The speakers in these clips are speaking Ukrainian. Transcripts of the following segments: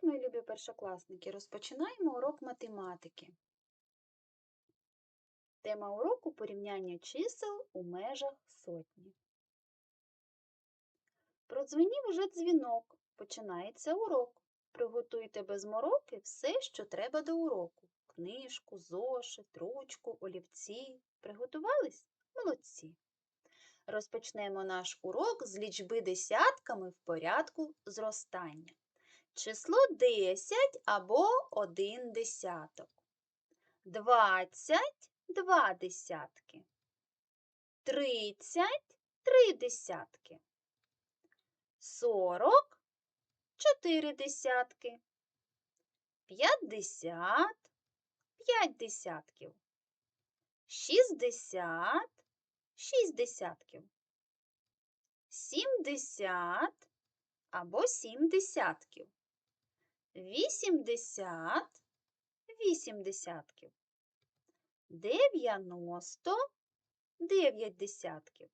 Привіт, мої любі першокласники! Розпочинаємо урок математики. Тема уроку порівняння чисел у межах сотні. Продзвенів уже дзвінок. Починається урок. Приготуйте без мороки все, що треба до уроку. Книжку, зошит, ручку, олівці. Приготувались? Молодці! Розпочнемо наш урок з лічби десятками в порядку зростання. Число 10 або 1 десяток. 20 – 2 десятки. 30 – 3 десятки. 40 – 4 десятки. 50 – 5 десятків. 60 – 6 десятків. 70 або 7 десятків. 80 – 8 десятків. 90 – 9 десятків.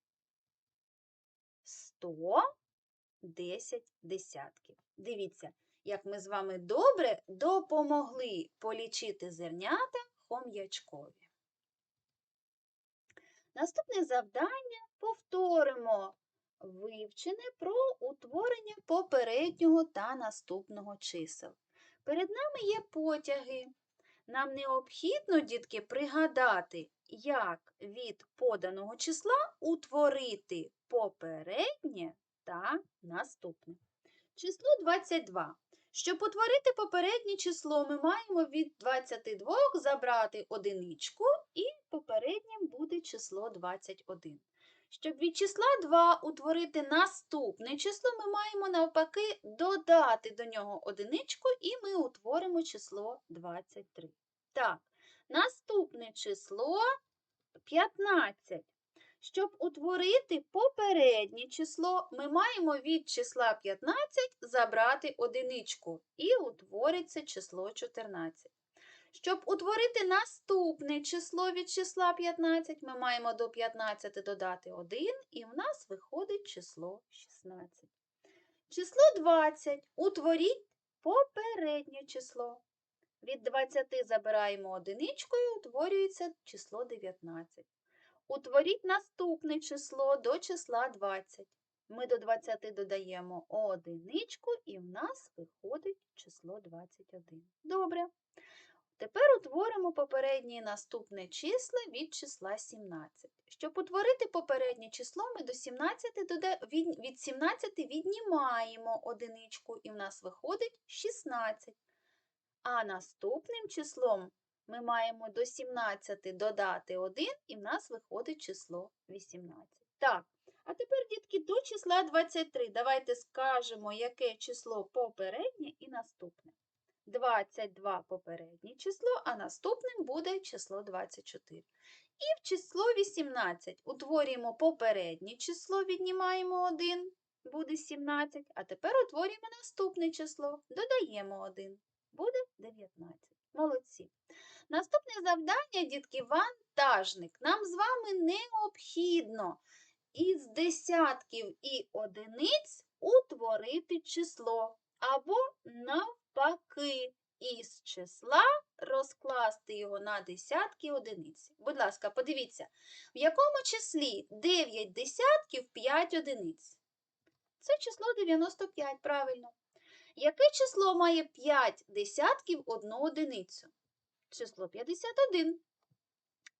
100 – 10 десятків. Дивіться, як ми з вами добре допомогли полічити зернята хом'ячкові. Наступне завдання повторимо вивчене про утворення попереднього та наступного чисел. Перед нами є потяги. Нам необхідно, дітки, пригадати, як від поданого числа утворити попереднє та наступне. Число 22. Щоб утворити попереднє число, ми маємо від 22 забрати одиничку, і попереднім буде число 21. Щоб від числа 2 утворити наступне число, ми маємо навпаки додати до нього одиничку, і ми утворимо число 23. Так, наступне число 15. Щоб утворити попереднє число, ми маємо від числа 15 забрати одиничку, і утвориться число 14. Щоб утворити наступне число від числа 15, ми маємо до 15 додати 1, і в нас виходить число 16. Число 20. Утворіть попереднє число. Від 20 забираємо одиничку і утворюється число 19. Утворіть наступне число до числа 20. Ми до 20 додаємо одиничку, і в нас виходить число 21. Добре. Тепер утворимо попереднє наступне число від числа 17. Щоб утворити попереднє число, ми до 17 дода... від... від 17 віднімаємо одиничку, і в нас виходить 16. А наступним числом ми маємо до 17 додати 1, і в нас виходить число 18. Так, а тепер, дітки, до числа 23. Давайте скажемо, яке число попереднє і наступне. 22 попереднє число, а наступним буде число 24. І в число 18 утворюємо попереднє число, віднімаємо 1, буде 17. А тепер утворюємо наступне число, додаємо 1, буде 19. Молодці. Наступне завдання, дітки, вантажник. Нам з вами необхідно із десятків і одиниць утворити число або навпаки із числа розкласти його на десятки одиниць. Будь ласка, подивіться, в якому числі 9 десятків 5 одиниць? Це число 95, правильно. Яке число має 5 десятків одну одиницю? Число 51.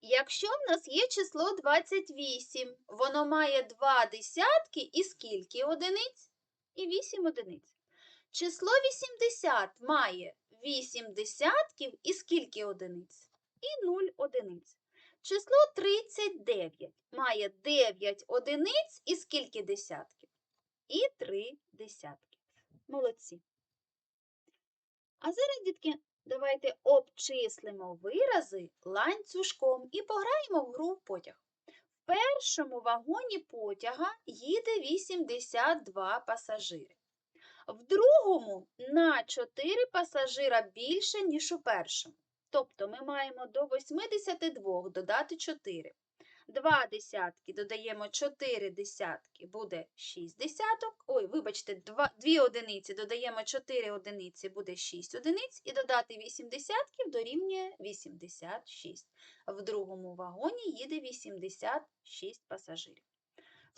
Якщо в нас є число 28, воно має 2 десятки і скільки одиниць? І 8 одиниць. Число 80 має 8 десятків і скільки одиниць? І 0 одиниць. Число 39 має 9 одиниць і скільки десятків? І 3 десятки. Молодці. А зараз, дітки, давайте обчислимо вирази ланцюжком і пограємо в гру потяг. В першому вагоні потяга їде 82 пасажири. В другому на 4 пасажира більше, ніж у першому. Тобто ми маємо до 82 додати 4. 2 десятки додаємо 4 десятки, буде 6 десяток. Ой, вибачте, 2, 2 одиниці додаємо 4 одиниці, буде 6 одиниць. І додати 8 десятків дорівнює 86. В другому вагоні їде 86 пасажирів.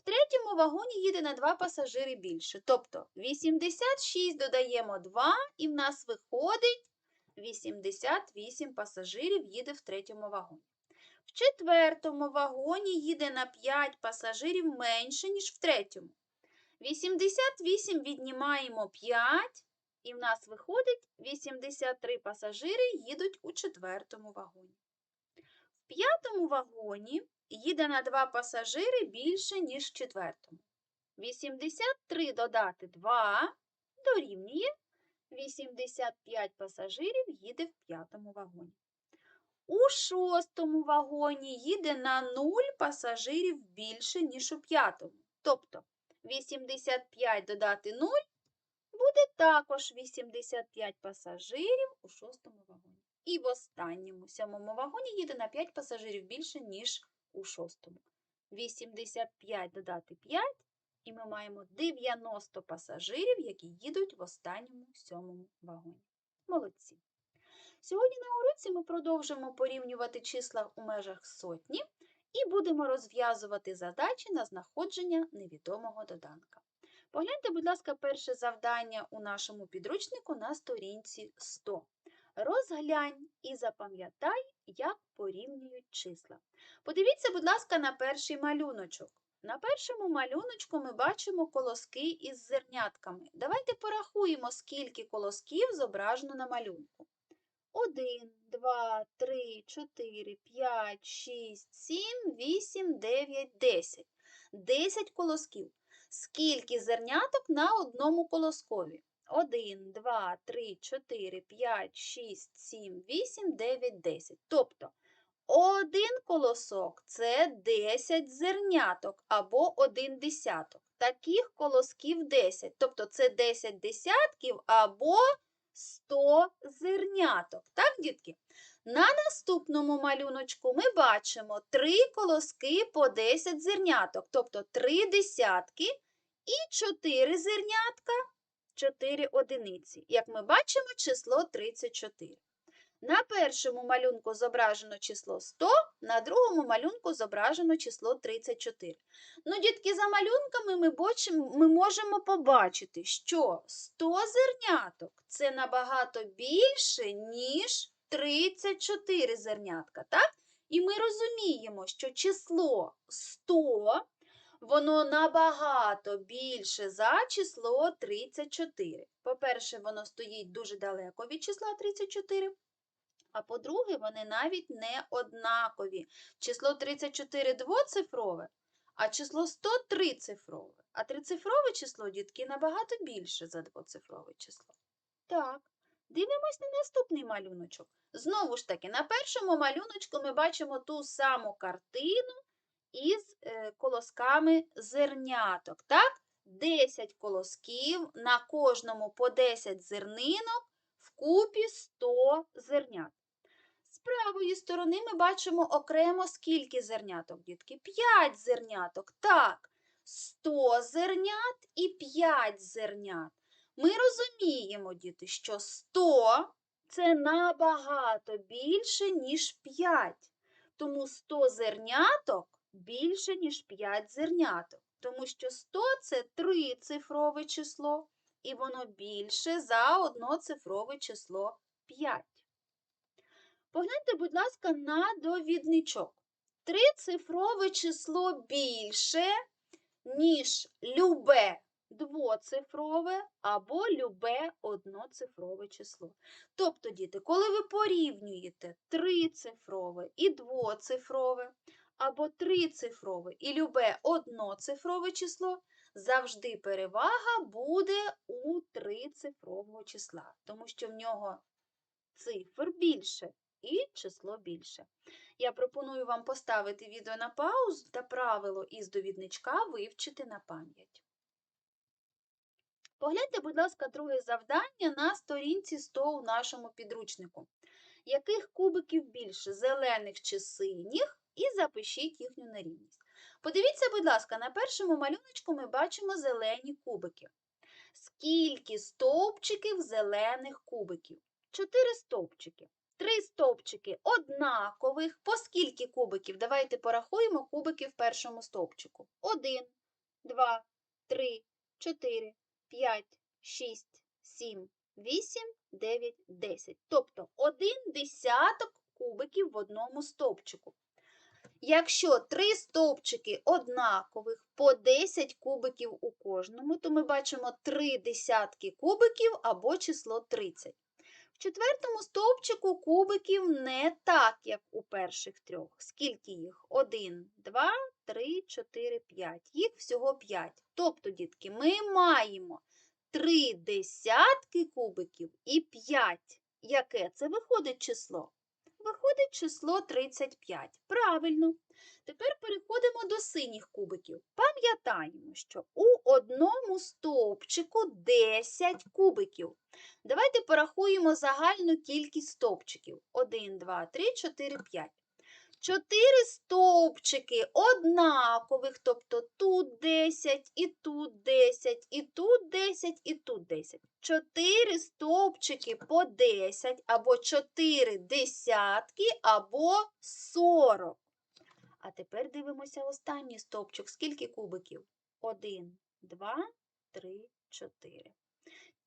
Третьому вагоні їде на 2 пасажири більше. Тобто 86 додаємо 2, і в нас виходить 88 пасажирів їде в третьому вагоні. В четвертому вагоні їде на 5 пасажирів менше, ніж в третьому. 88 віднімаємо 5, і в нас виходить 83 пасажири їдуть у четвертому вагоні. В п'ятому вагоні їде на 2 пасажири більше, ніж четвертому. 83 додати 2 дорівнює 85 пасажирів їде в п'ятому вагоні. У шостому вагоні їде на 0 пасажирів більше, ніж у п'ятому. Тобто 85 додати 0 буде також 85 пасажирів у шостому вагоні. І в останньому сьомому вагоні їде на 5 пасажирів більше, ніж у шостому. 85 додати 5, і ми маємо 90 пасажирів, які їдуть в останньому сьомому вагоні. Молодці! Сьогодні на уроці ми продовжимо порівнювати числа у межах сотні і будемо розв'язувати задачі на знаходження невідомого доданка. Погляньте, будь ласка, перше завдання у нашому підручнику на сторінці 100. Розглянь і запам'ятай, як порівнюють числа. Подивіться, будь ласка, на перший малюночок. На першому малюночку ми бачимо колоски із зернятками. Давайте порахуємо, скільки колосків зображено на малюнку. 1, 2, 3, 4, 5, 6, 7, 8, 9, 10. 10 колосків. Скільки зерняток на одному колоскові? 1, 2, 3, 4, 5, 6, 7, 8, 9, 10. Тобто один колосок це 10 зерняток або 1 десяток. Таких колосків 10. Тобто це 10 десятків або 100 зерняток. Так, дітки? На наступному малюночку ми бачимо 3 колоски по 10 зерняток, тобто 3 десятки і 4 зернятка, 4 одиниці. Як ми бачимо, число 34. На першому малюнку зображено число 100, на другому малюнку зображено число 34. Ну, дітки, за малюнками ми, бачимо, ми можемо побачити, що 100 зерняток це набагато більше, ніж 34 зернятка. так? І ми розуміємо, що число 100 воно набагато більше за число 34. По-перше, воно стоїть дуже далеко від числа 34. А по-друге, вони навіть не однакові. Число 34 двоцифрове, а число 100 трицифрове. А трицифрове число, дітки, набагато більше за двоцифрове число. Так, дивимось на наступний малюночок. Знову ж таки, на першому малюночку ми бачимо ту саму картину із е, колосками зерняток. Так? 10 колосків, на кожному по 10 зернинок, вкупі 100 зернят. З правої сторони ми бачимо окремо скільки зерняток, дітки? 5 зерняток. Так, 100 зернят і 5 зернят. Ми розуміємо, діти, що 100 це набагато більше, ніж 5. Тому 100 зерняток більше, ніж 5 зерняток. Тому що 100 це трицифрове число, і воно більше за одноцифрове число 5. Погляньте, будь ласка, на довідничок. Трицифрове число більше, ніж любе двоцифрове або любе одноцифрове число. Тобто, діти, коли ви порівнюєте трицифрове і двоцифрове, або трицифрове і любе одноцифрове число, завжди перевага буде у трицифрового числа, тому що в нього цифр більше і число більше. Я пропоную вам поставити відео на паузу та правило із довідничка вивчити на пам'ять. Погляньте, будь ласка, друге завдання на сторінці 100 у нашому підручнику. Яких кубиків більше зелених чи синіх, і запишіть їхню нерівність. Подивіться, будь ласка, на першому малюночку ми бачимо зелені кубики. Скільки стовпчиків зелених кубиків? Чотири стовпчики. Три стовпчики однакових. По скільки кубиків? Давайте порахуємо кубики в першому стовпчику. Один, два, три, чотири, п'ять, шість, сім, вісім, дев'ять, десять. Тобто один десяток кубиків в одному стовпчику. Якщо три стовпчики однакових по 10 кубиків у кожному, то ми бачимо три десятки кубиків або число 30. В четвертому стовпчику кубиків не так, як у перших трьох. Скільки їх? 1, 2, 3, 4, 5. Їх всього 5. Тобто, дітки, ми маємо 3 десятки кубиків і 5. Яке це виходить число? Виходить число 35. Правильно. Тепер переходимо до синіх кубиків. Пам'ятаємо, що у одному стовпчику 10 кубиків. Давайте порахуємо загальну кількість стовпчиків. 1, 2, 3, 4, 5. Чотири стовпчики однакових, тобто тут 10, і тут 10, і тут 10, і тут 10. Чотири стовпчики по 10, або 4 десятки, або 40. А тепер дивимося останній стовпчик. Скільки кубиків? 1, 2, 3, 4.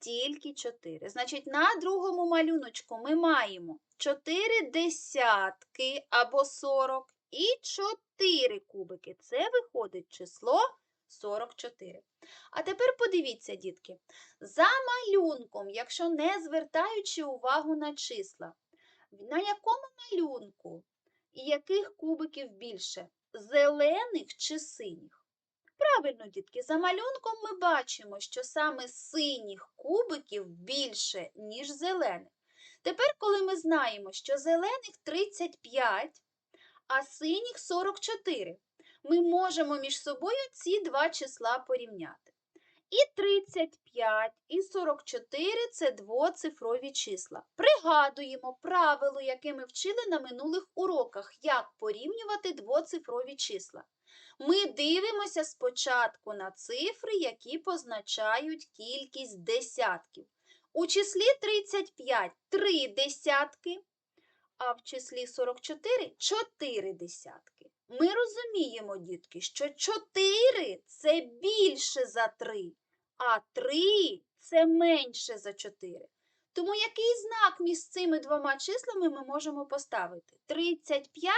Тільки 4. Значить, на другому малюночку ми маємо 4 десятки або 40 і 4 кубики. Це виходить число 44. А тепер подивіться, дітки, за малюнком, якщо не звертаючи увагу на числа, на якому малюнку і яких кубиків більше? Зелених чи синіх? Правильно, дітки, за малюнком ми бачимо, що саме синіх кубиків більше, ніж зелених. Тепер, коли ми знаємо, що зелених 35, а синіх 44, ми можемо між собою ці два числа порівняти. І 35, і 44 це двоцифрові числа. Пригадуємо правило, яке ми вчили на минулих уроках, як порівнювати двоцифрові числа. Ми дивимося спочатку на цифри, які позначають кількість десятків. У числі 35 три десятки, а в числі 44 чотири десятки. Ми розуміємо, дітки, що 4 це більше за 3, а 3 це менше за 4. Тому який знак між цими двома числами ми можемо поставити? 35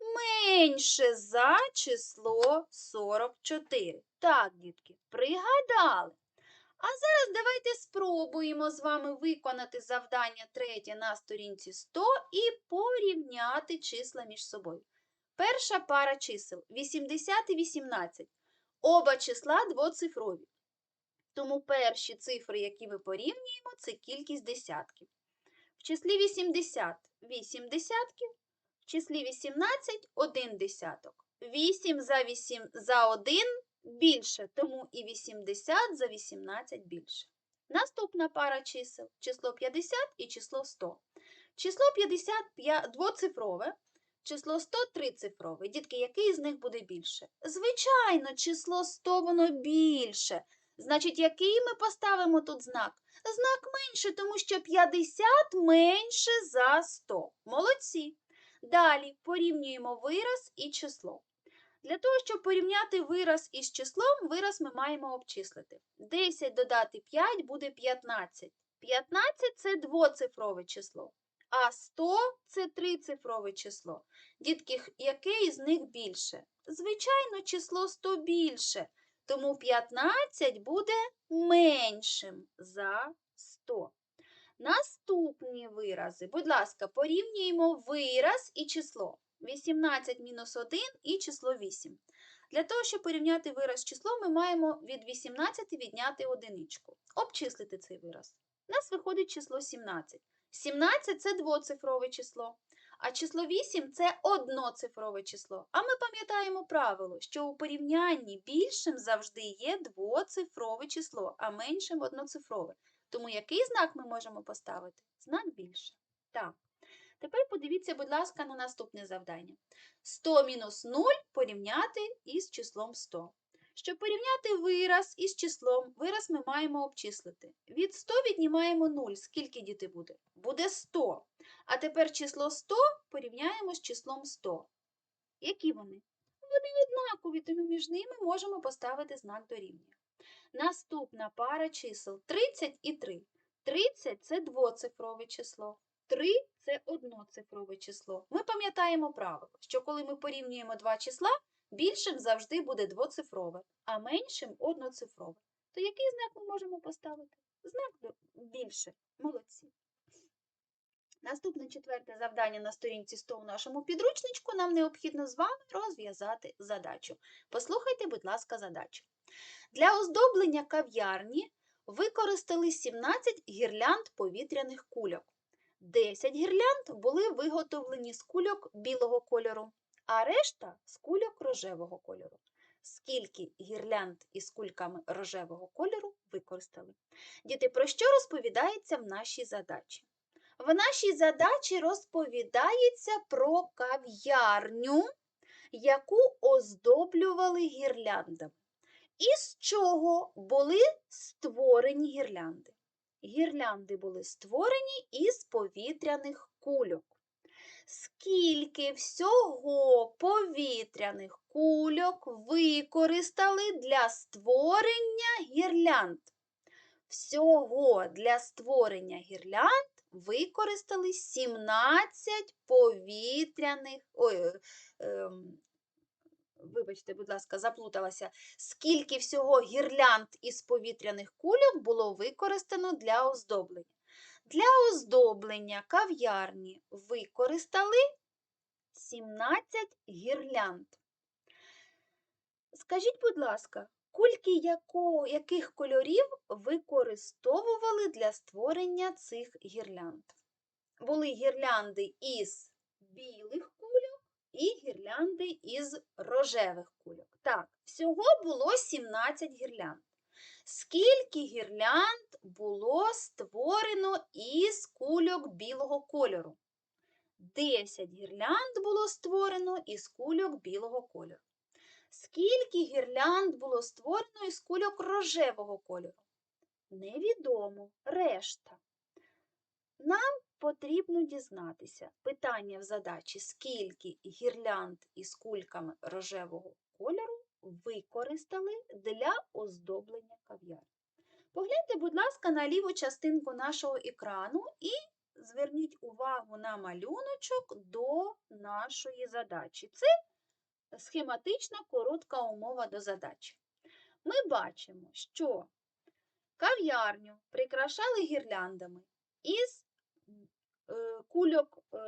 менше за число 44. Так, дітки, пригадали. А зараз давайте спробуємо з вами виконати завдання третє на сторінці 100 і порівняти числа між собою. Перша пара чисел 80 і 18. Оба числа двоцифрові. Тому перші цифри, які ми порівнюємо, це кількість десятків. В числі 80 8 десятків, числі 18 1 десяток. 8 за 8 за 1 більше, тому і 80 за 18 більше. Наступна пара чисел число 50 і число 100. Число 50 двоцифрове, число 100 трицифрове. Дітки, який з них буде більше? Звичайно, число 100 воно більше. Значить, який ми поставимо тут знак? Знак менше, тому що 50 менше за 100. Молодці. Далі порівнюємо вираз і число. Для того, щоб порівняти вираз із числом, вираз ми маємо обчислити. 10 додати 5 буде 15. 15 це двоцифрове число, а 100 це трицифрове число. Дітки, яке із них більше? Звичайно, число 100 більше, тому 15 буде меншим за 100. Наступні вирази. Будь ласка, порівнюємо вираз і число. 18 мінус 1 і число 8. Для того, щоб порівняти вираз з числом, ми маємо від 18 відняти одиничку. Обчислити цей вираз. У нас виходить число 17. 17 це двоцифрове число, а число 8 це одноцифрове число. А ми пам'ятаємо правило, що у порівнянні більшим завжди є двоцифрове число, а меншим одноцифрове. Тому який знак ми можемо поставити? Знак більше. Так. Тепер подивіться, будь ласка, на наступне завдання. 100 мінус 0 порівняти із числом 100. Щоб порівняти вираз із числом, вираз ми маємо обчислити. Від 100 віднімаємо 0. Скільки діти буде? Буде 100. А тепер число 100 порівняємо з числом 100. Які вони? Вони однакові, тому між ними можемо поставити знак дорівнює. Наступна пара чисел 30 і 3. 30 – це двоцифрове число. 3 – це одноцифрове число. Ми пам'ятаємо правило, що коли ми порівнюємо два числа, більшим завжди буде двоцифрове, а меншим одноцифрове. То який знак ми можемо поставити? Знак більше. Молодці. Наступне четверте завдання на сторінці 100 в нашому підручничку нам необхідно з вами розв'язати задачу. Послухайте, будь ласка, задачу. Для оздоблення кав'ярні використали 17 гірлянд повітряних кульок. 10 гірлянд були виготовлені з кульок білого кольору, а решта з кульок рожевого кольору. Скільки гірлянд із кульками рожевого кольору використали? Діти, про що розповідається в нашій задачі? В нашій задачі розповідається про кав'ярню, яку оздоблювали гірляндами. Із чого були створені гірлянди? Гірлянди були створені із повітряних кульок. Скільки всього повітряних кульок використали для створення гірлянд? Всього для створення гірлянд використали 17 повітряних. Ой, е, ем, вибачте, будь ласка, заплуталася. Скільки всього гірлянд із повітряних кульок було використано для оздоблення? Для оздоблення кав'ярні використали 17 гірлянд. Скажіть, будь ласка, кульки яко, яких кольорів використовували для створення цих гірлянд? Були гірлянди із білих кульок і гірлянди із рожевих кульок. Так, всього було 17 гірлянд. Скільки гірлянд було створено із кульок білого кольору? 10 гірлянд було створено із кульок білого кольору. Скільки гірлянд було створено із кульок рожевого кольору? Невідомо. Решта. Нам потрібно дізнатися питання в задачі, скільки гірлянд із кульками рожевого кольору використали для оздоблення кав'ярні. Погляньте, будь ласка, на ліву частинку нашого екрану і зверніть увагу на малюночок до нашої задачі. Це схематична коротка умова до задачі. Ми бачимо, що кав'ярню прикрашали гірляндами із е, кульок е,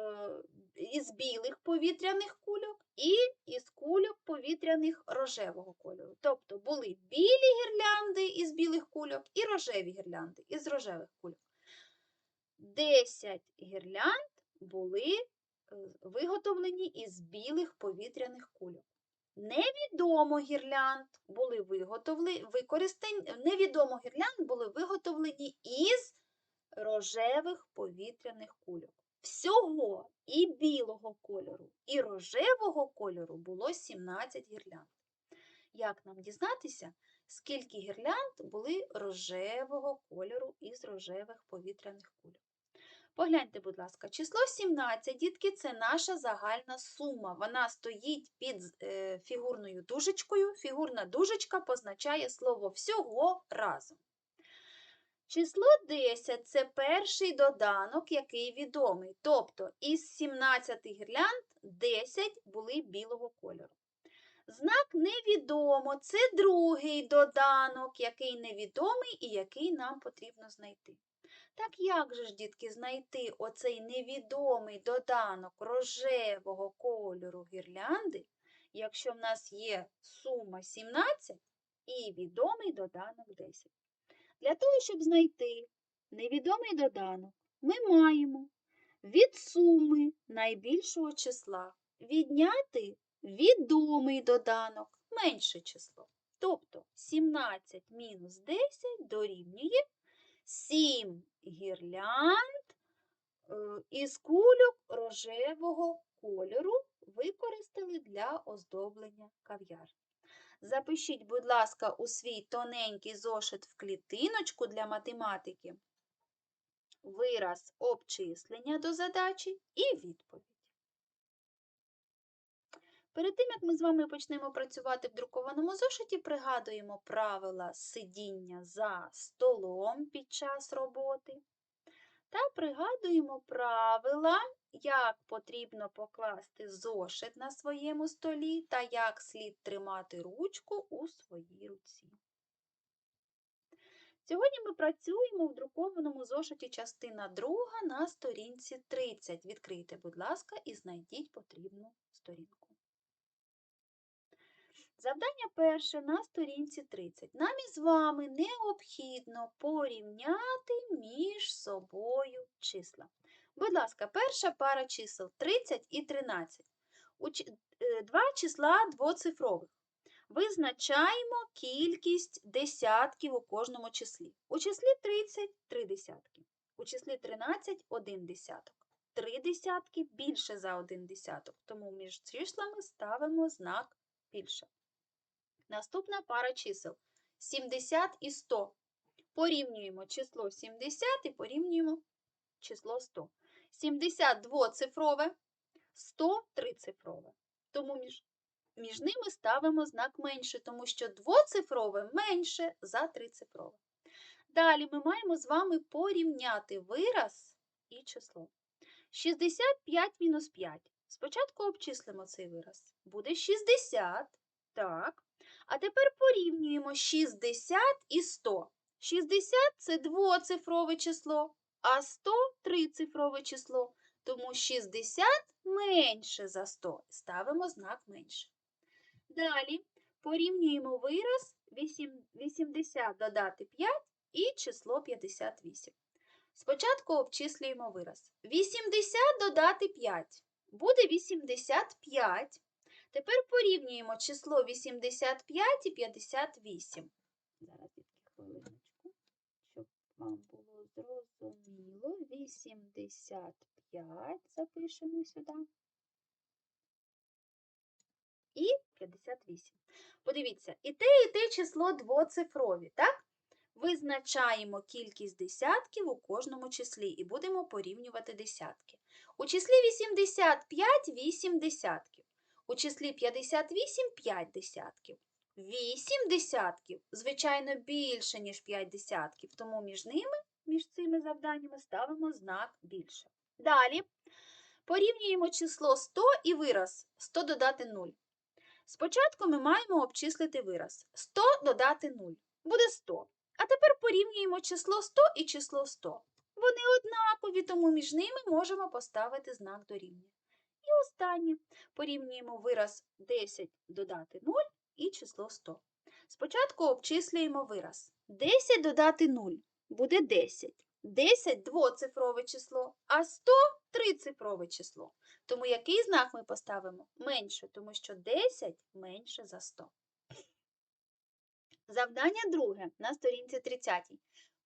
із білих повітряних кульок і із кульок повітряних рожевого кольору. Тобто були білі гірлянди із білих кульок і рожеві гірлянди із рожевих кульок. 10 гірлянд були виготовлені із білих повітряних кульок. Невідомо гірлянд були виготовлені, використані, невідомо гірлянд були виготовлені із рожевих повітряних кульок. Всього і білого кольору, і рожевого кольору було 17 гірлянд. Як нам дізнатися, скільки гірлянд були рожевого кольору із рожевих повітряних кульок? Погляньте, будь ласка, число 17, дітки, це наша загальна сума. Вона стоїть під е, фігурною дужечкою. Фігурна дужечка позначає слово всього разом. Число 10 це перший доданок, який відомий. Тобто із 17 гірлянд 10 були білого кольору. Знак невідомо це другий доданок, який невідомий і який нам потрібно знайти. Так як же ж, дітки, знайти оцей невідомий доданок рожевого кольору гірлянди, якщо в нас є сума 17 і відомий доданок 10? Для того, щоб знайти невідомий доданок, ми маємо від суми найбільшого числа відняти відомий доданок менше число. Тобто 17 мінус 10 дорівнює 7 гірлянд е, із кульок рожевого кольору використали для оздоблення кав'ярні. Запишіть, будь ласка, у свій тоненький зошит в клітиночку для математики вираз обчислення до задачі і відповідь. Перед тим, як ми з вами почнемо працювати в друкованому зошиті, пригадуємо правила сидіння за столом під час роботи та пригадуємо правила, як потрібно покласти зошит на своєму столі та як слід тримати ручку у своїй руці. Сьогодні ми працюємо в друкованому зошиті частина 2 на сторінці 30. Відкрийте, будь ласка, і знайдіть потрібну сторінку. Завдання перше на сторінці 30. Нам із вами необхідно порівняти між собою числа. Будь ласка, перша пара чисел 30 і 13. У чи- е, Два числа двоцифрових. Визначаємо кількість десятків у кожному числі. У числі 30 – 3 десятки. У числі 13 – 1 десяток. Три десятки більше за один десяток, тому між числами ставимо знак більше. Наступна пара чисел 70 і 100. Порівнюємо число 70 і порівнюємо число 100. 70 двоцифрове, 100 трицифрове. Тому між, між ними ставимо знак менше, тому що двоцифрове менше за трицифрове. Далі ми маємо з вами порівняти вираз і число. 65 мінус 5. Спочатку обчислимо цей вираз. Буде 60. Так. А тепер порівнюємо 60 і 100. 60 – це двоцифрове число, а 100 – трицифрове число. Тому 60 менше за 100. Ставимо знак менше. Далі порівнюємо вираз 8 80 додати 5 і число 58. Спочатку обчислюємо вираз. 80 додати 5 буде 85. Тепер порівнюємо число 85 і 58. Зараз хвилиночку, щоб вам було зрозуміло. 85 запишемо сюди. І 58. Подивіться, і те, і те число двоцифрові, так? Визначаємо кількість десятків у кожному числі і будемо порівнювати десятки. У числі 85 – 8 десятків. У числі 58 – 5 десятків. 8 десятків, звичайно, більше, ніж 5 десятків, тому між ними, між цими завданнями, ставимо знак більше. Далі порівнюємо число 100 і вираз 100 додати 0. Спочатку ми маємо обчислити вираз 100 додати 0. Буде 100. А тепер порівнюємо число 100 і число 100. Вони однакові, тому між ними можемо поставити знак дорівнює. І останнє. Порівнюємо вираз 10 додати 0 і число 100. Спочатку обчислюємо вираз. 10 додати 0 буде 10. 10 двоцифрове число, а 100 трицифрове число. Тому який знак ми поставимо? Менше, тому що 10 менше за 100. Завдання друге на сторінці 30.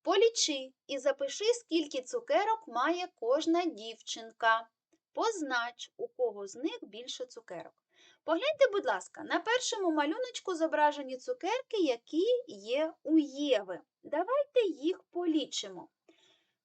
Полічи і запиши, скільки цукерок має кожна дівчинка. Познач, у кого з них більше цукерок. Погляньте, будь ласка, на першому малюночку зображені цукерки, які є у Єви. Давайте їх полічимо.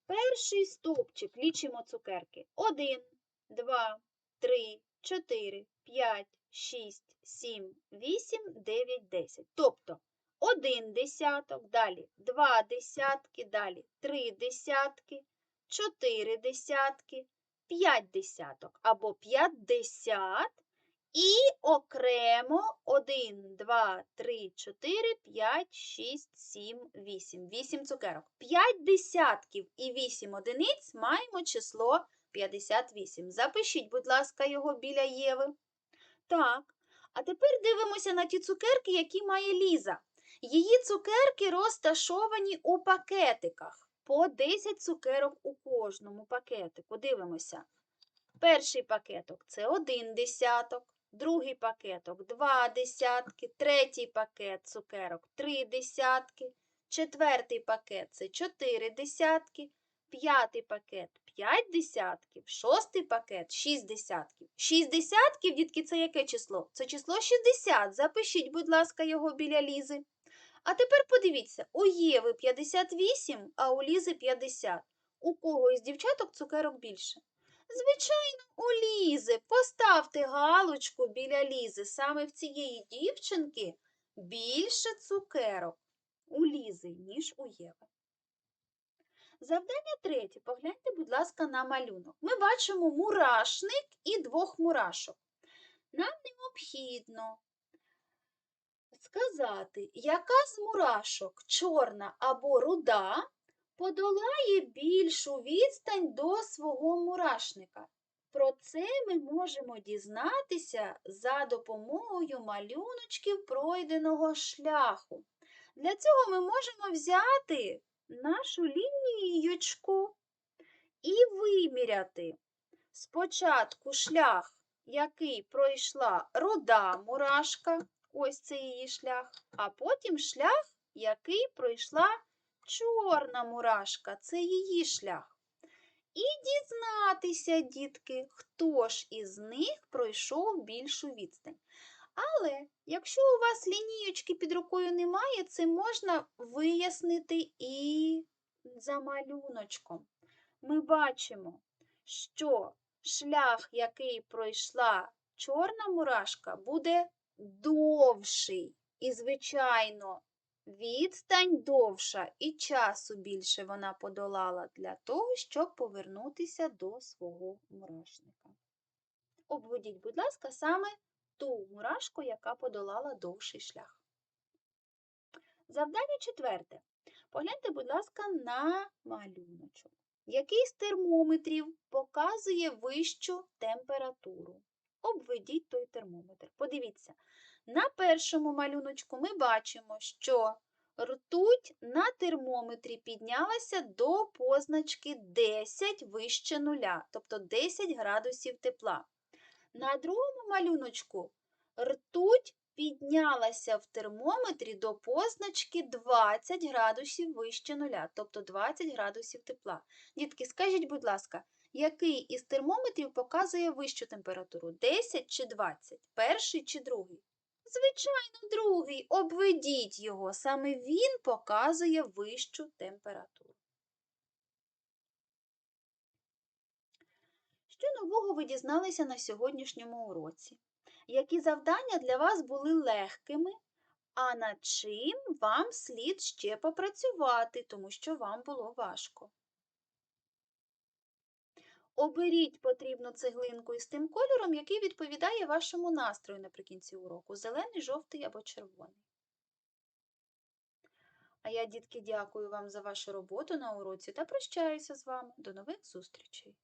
Перший стовпчик лічимо цукерки. 1, 2, 3, 4, 5, 6, 7, 8, 9, 10. Тобто один десяток, далі два десятки, далі три десятки, чотири десятки, п'ять десяток або п'ятдесят і окремо 1, 2, 3, 4, 5, 6, 7, 8. 8 цукерок. 5 десятків і 8 одиниць маємо число 58. Запишіть, будь ласка, його біля Єви. Так. А тепер дивимося на ті цукерки, які має Ліза. Її цукерки розташовані у пакетиках. По 10 цукерок у кожному пакетику. Дивимося. Перший пакеток це один десяток, другий пакеток два десятки, третій пакет цукерок три десятки, четвертий пакет це чотири десятки, п'ятий пакет 5 десятків, шостий пакет 6 десятків. 6 десятків, дітки, це яке число? Це число 60. Запишіть, будь ласка, його біля Лізи. А тепер подивіться, у Єви 58, а у Лізи 50. У кого із дівчаток цукерок більше? Звичайно, у Лізи. Поставте галочку біля Лізи. Саме в цієї дівчинки більше цукерок у Лізи, ніж у Єви. Завдання третє. Погляньте, будь ласка, на малюнок. Ми бачимо мурашник і двох мурашок. Нам необхідно сказати, яка з мурашок, чорна або руда, подолає більшу відстань до свого мурашника. Про це ми можемо дізнатися за допомогою малюночків пройденого шляху. Для цього ми можемо взяти нашу лінієчку і виміряти спочатку шлях, який пройшла руда мурашка, ось це її шлях, а потім шлях, який пройшла чорна мурашка, це її шлях. І дізнатися, дітки, хто ж із них пройшов більшу відстань. Але якщо у вас лінієчки під рукою немає, це можна вияснити і за малюночком. Ми бачимо, що шлях, який пройшла чорна мурашка, буде довший. І, звичайно, відстань довша і часу більше вона подолала для того, щоб повернутися до свого мурашника. Обведіть, будь ласка, саме ту мурашку, яка подолала довший шлях. Завдання четверте. Погляньте, будь ласка, на малюночок. Який з термометрів показує вищу температуру? Обведіть той термометр. Подивіться, на першому малюночку ми бачимо, що ртуть на термометрі піднялася до позначки 10 вище нуля, тобто 10 градусів тепла. На другому малюночку ртуть піднялася в термометрі до позначки 20 градусів вище нуля, тобто 20 градусів тепла. Дітки, скажіть, будь ласка, який із термометрів показує вищу температуру? 10 чи 20? Перший чи другий? Звичайно, другий. Обведіть його. Саме він показує вищу температуру. Що нового ви дізналися на сьогоднішньому уроці? Які завдання для вас були легкими, а над чим вам слід ще попрацювати, тому що вам було важко? Оберіть потрібну цеглинку із тим кольором, який відповідає вашому настрою наприкінці уроку зелений, жовтий або червоний. А я, дітки, дякую вам за вашу роботу на уроці та прощаюся з вами. До нових зустрічей!